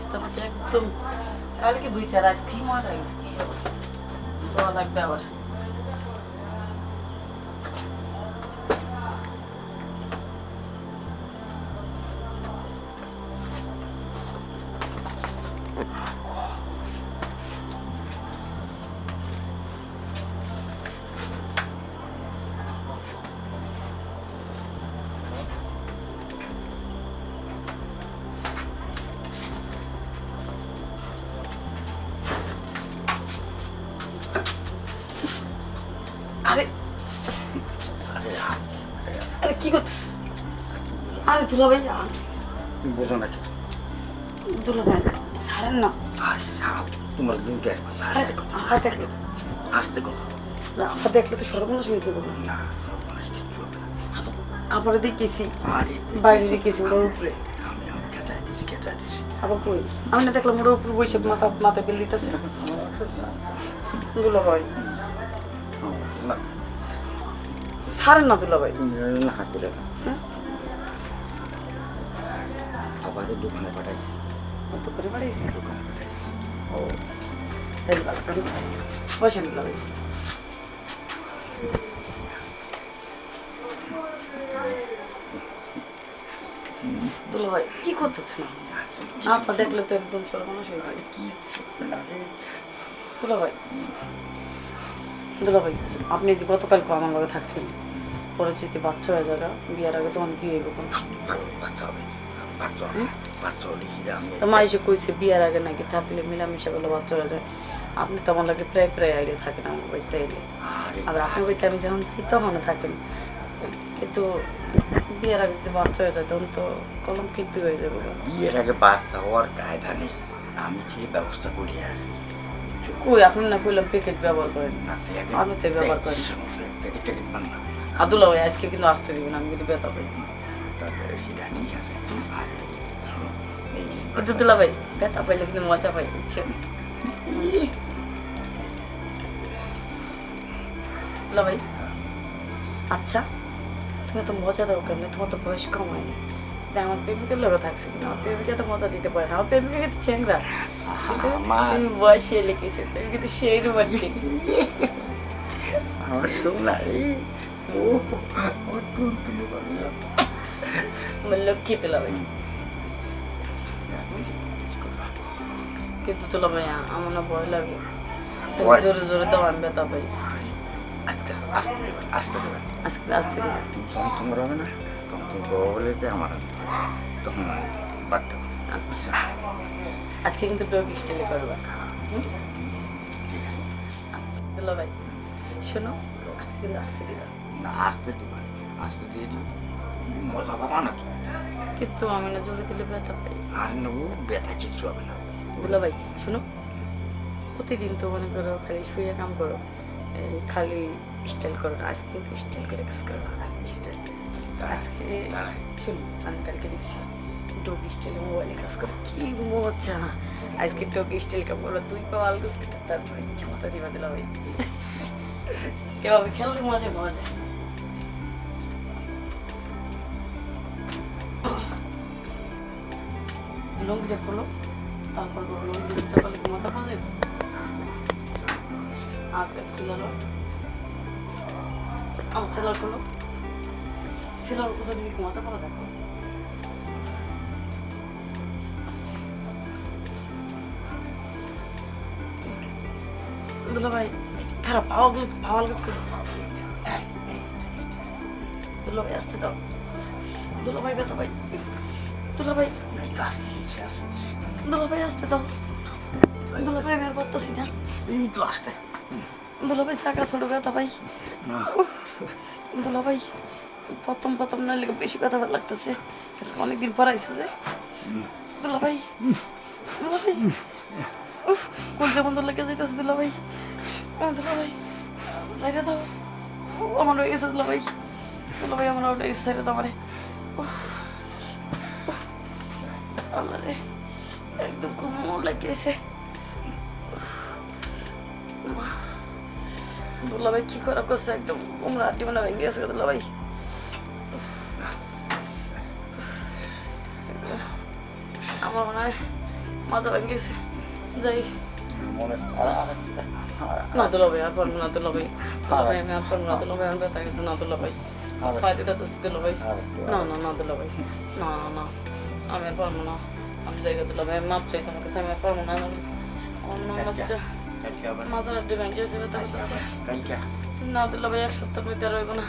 বিস্তারিত একদম কালকে দুই চার আইসক্রিম আর কি অবস্থা। লাগবে আবার। করছিস আরে দুলা ভাই তুমি বোঝো না কিছু। দুলা ভাই ছাড়েন না। তোমার কথা আমার দেখলে। আসতে কথা। আমার দেখলে তো সর্বনাশ হয়েছে বাবা না। আবার দেখেছি বাইরে দেখেছি ওটার উপরে। আবার কই? আমি না দেখলাম ওটার উপরে বসে মাথা মাথা বেল দিতেছে। দুলা ভাই না। ছাড়েন না দুলা ভাই। তুমি হাত হ্যাঁ? আবারও দোকানে পাঠাইছি। করে দোকানে পাঠাইছি। ও তাহলে ভালো করে বসেন দুলা ভাই। দুলা ভাই কি করতেছেন আপনার দেখলে তো একদম সর্বনাশ হয়ে যাবে। কি দুলা ভাই দুলা ভাই আপনি যে গতকাল আমার লগে থাকছেন পরে যদি বাচ্চা হয়ে যাবে বিয়ার আগে তখন কি হইব বাচ্চা হবে বাচ্চা হবে বাচ্চা হলে তো মা এসে কইছে বিয়ার আগে নাকি থাকলে মিলামিশা করলে বাচ্চা হয়ে যায়। আপনি তো আমার লাগে প্রায় প্রায় আইলে থাকেন আমার বাড়িতে এলে আরে আবার আপনার বাড়িতে আমি যখন যাই তখন থাকেন। কিন্তু বিয়ের আগে যদি বাচ্চা হয়ে যায় তখন তো কলম কিনতে হয়ে যাবে। বিয়ের আগে বাচ্চা হওয়ার কায়দা নেই। আমি যে ব্যবস্থা করি আর? কই আপনি না কইলাম প্যাকেট ব্যবহার করেন। না প্যাকেট আমি তো ব্যবহার করি। প্যাকেট ট্যাকেট পান না আদুল্লা ভাই আজকে কিন্তু আসতে দিবেন আমি কিন্তু বেতা পাই। তাহলে সেটা ঠিক আছে আর শোনো, এই কিন্তু দুলা ভাই বেতা পাইলে কিন্তু মজা পাই বুঝছেন? ভাই আচ্ছা তুমি তো মজা দাও কেমন তোমার তো বয়স কম হয়নি। আমার প্রেমিকের লোক থাকছে কিন্তু আমার প্রেমিকা তো মজা দিতে পারে না। আমার প্রেমিকা কিন্তু চেংরা তুমি বয়সে লিখেছো তুমি কিন্তু সেই রোমান্টিক। আমার শোনা এই ও আমার টুনটুনি বাবা আমার লক্ষ্মী তুলা ভাই। কিন্তু তুলা ভাই আমার না ভয় লাগে। তুমি জোরে জোরে দাও আমি বেতা পাই। আস্তে আস্তে আস্তে আসতে দিবে। তোমার হবে না তখন তুমি বড় আমার। তখন আচ্ছা। আজকে কিন্তু ডগ স্টাইলে করবা। আচ্ছা দুলা ভাই। শোনো আজকে কিন্তু আসতে দিবা। না আসতে দিবেন আসতে দিয়ে দিও। মজা পাবা না তো। কিন্তু আমি না জোরে দিলে ব্যথা পাই। আর নেব ব্যথা কিচ্ছু হবে না। দুলা ভাই শোনো। প্রতিদিন তো মনে করো খালি শুয়ে কাম করো। এই খালি স্টাইল করো না আজকে কিন্তু স্টাইল করে কাজ করো বুঝতে? আজকে। শুনো আমি কালকে দেখছি ডোগ স্টাইলে মোবাইলে কাজ করে কি মজা আজকে ডোগ স্টাইল কাম করো দুই পা আলগুস কেটে তারপর ইচ্ছা মতো দিবা দিলা ভাই এভাবে খেললে মজা পাওয়া যায় লঙ্গিটা খোলো তারপর লঙ্গিটা করলে কি মজা পাওয়া যাবে আর খুলে লো আমার সেলার খোলো সেলার কোথাও দিলে কি মজা পাওয়া যাবে দুলা ভাই খারাপ পাওয়া গেলে পাওয়া গেছে করে। দুলা ভাই আসতে দাও। দুলা ভাই ব্যথা ভাই। দুলা ভাই। দুলা ভাই আসতে দাও। দুলা ভাই বের করতেছি না। এই তো আসতে। দুলা ভাই চাকা ছোট ব্যথা ভাই। দুলা ভাই। প্রথম প্রথম না লেগে বেশি কথা ভালো লাগতেছে। আজকে অনেকদিন পর আইসো যে। দুলা ভাই দুলা ভাই কোন যেমন তো লেগে যাইতেছে দুলা ভাই দুলা ভাই সাইডে দাও। আমার হয়ে গেছে দুলা ভাই দুলা ভাই আমার হয়ে গেছে সাইডে দাও আমারে। আল্লাহ রে, একদম খুব মন লাগে গেছে দুলা ভাই কি করা করছ? একদম উমরা আড্ডি মানে ভেঙে গেছে দুলা ভাই আমার মনে হয় মাজা ভেঙে গেছে যাই। না দুলা ভাই আর পারব না দুলা ভাই আমি আর পারব না দুলা ভাই আর ব্যথা গেছে না দুলা ভাই পায়ে দুটা দোষ দিল ভাই না না না দুলা ভাই না না না। আমি আর পারব না। আমি জায়গা দুলা ভাই মাপ চাই তোমার কাছে আমি আর পারব না। আমার অন্য মাছটা মাথার আড্ডি ভেঙে গেছে ব্যথা করতেছে। না দুলা ভাই এক সপ্তাহ মধ্যে আর হইব না।